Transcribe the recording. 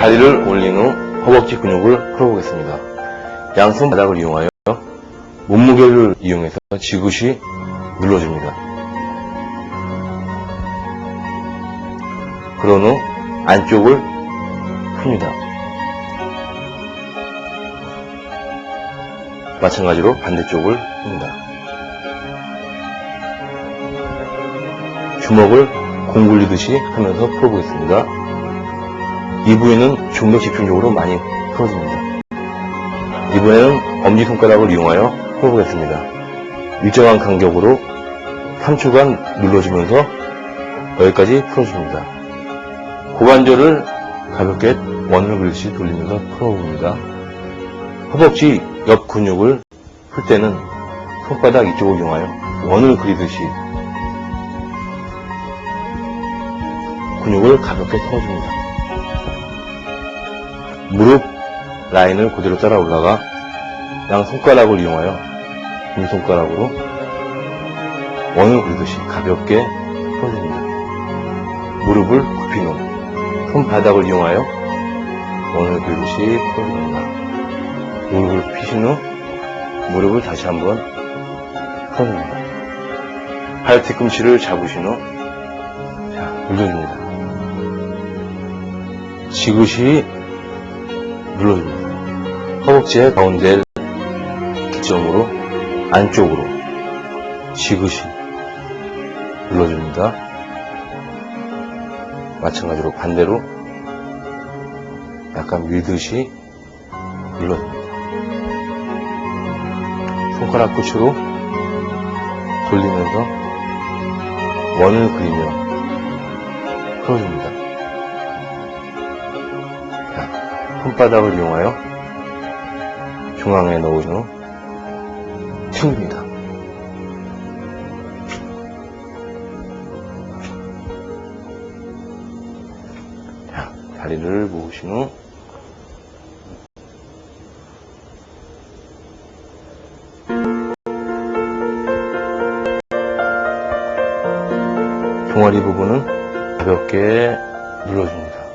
다리를 올린 후 허벅지 근육을 풀어보겠습니다. 양손 바닥을 이용하여 몸무게를 이용해서 지그시 눌러줍니다. 그런 후 안쪽을 풉니다. 마찬가지로 반대쪽을 풉니다. 주먹을 공 굴리듯이 하면서 풀어보겠습니다. 이 부위는 중력 집중적으로 많이 풀어집니다. 이번에는 엄지손가락을 이용하여 풀어보겠습니다. 일정한 간격으로 3초간 눌러주면서 여기까지 풀어줍니다. 고관절을 가볍게 원을 그리듯이 돌리면서 풀어봅니다. 허벅지 옆 근육을 풀 때는 손바닥 이쪽을 이용하여 원을 그리듯이 근육을 가볍게 풀어줍니다. 무릎 라인을 그대로 따라 올라가 양 손가락을 이용하여 빈손가락으로 원을 그리듯이 가볍게 풀어줍니다. 무릎을 굽힌 후 손바닥을 이용하여 원을 그리듯이 풀어줍니다. 무릎을 피신 후 무릎을 다시 한번 풀어줍니다. 발 뒤꿈치를 잡으신 후 자, 눌러줍니다. 지그시 눌러줍니다. 허벅지의 가운데 기점으로 안쪽으로 지그시 눌러줍니다. 마찬가지로 반대로 약간 밀듯이 눌러줍니다. 손가락 끝으로 돌리면서 원을 그리며 풀어줍니다. 자, 손바닥을 이용하여 중앙에 넣으신 후 튕깁니다. 자, 다리를 모으신 후 종아리 부분은 가볍게 눌러줍니다.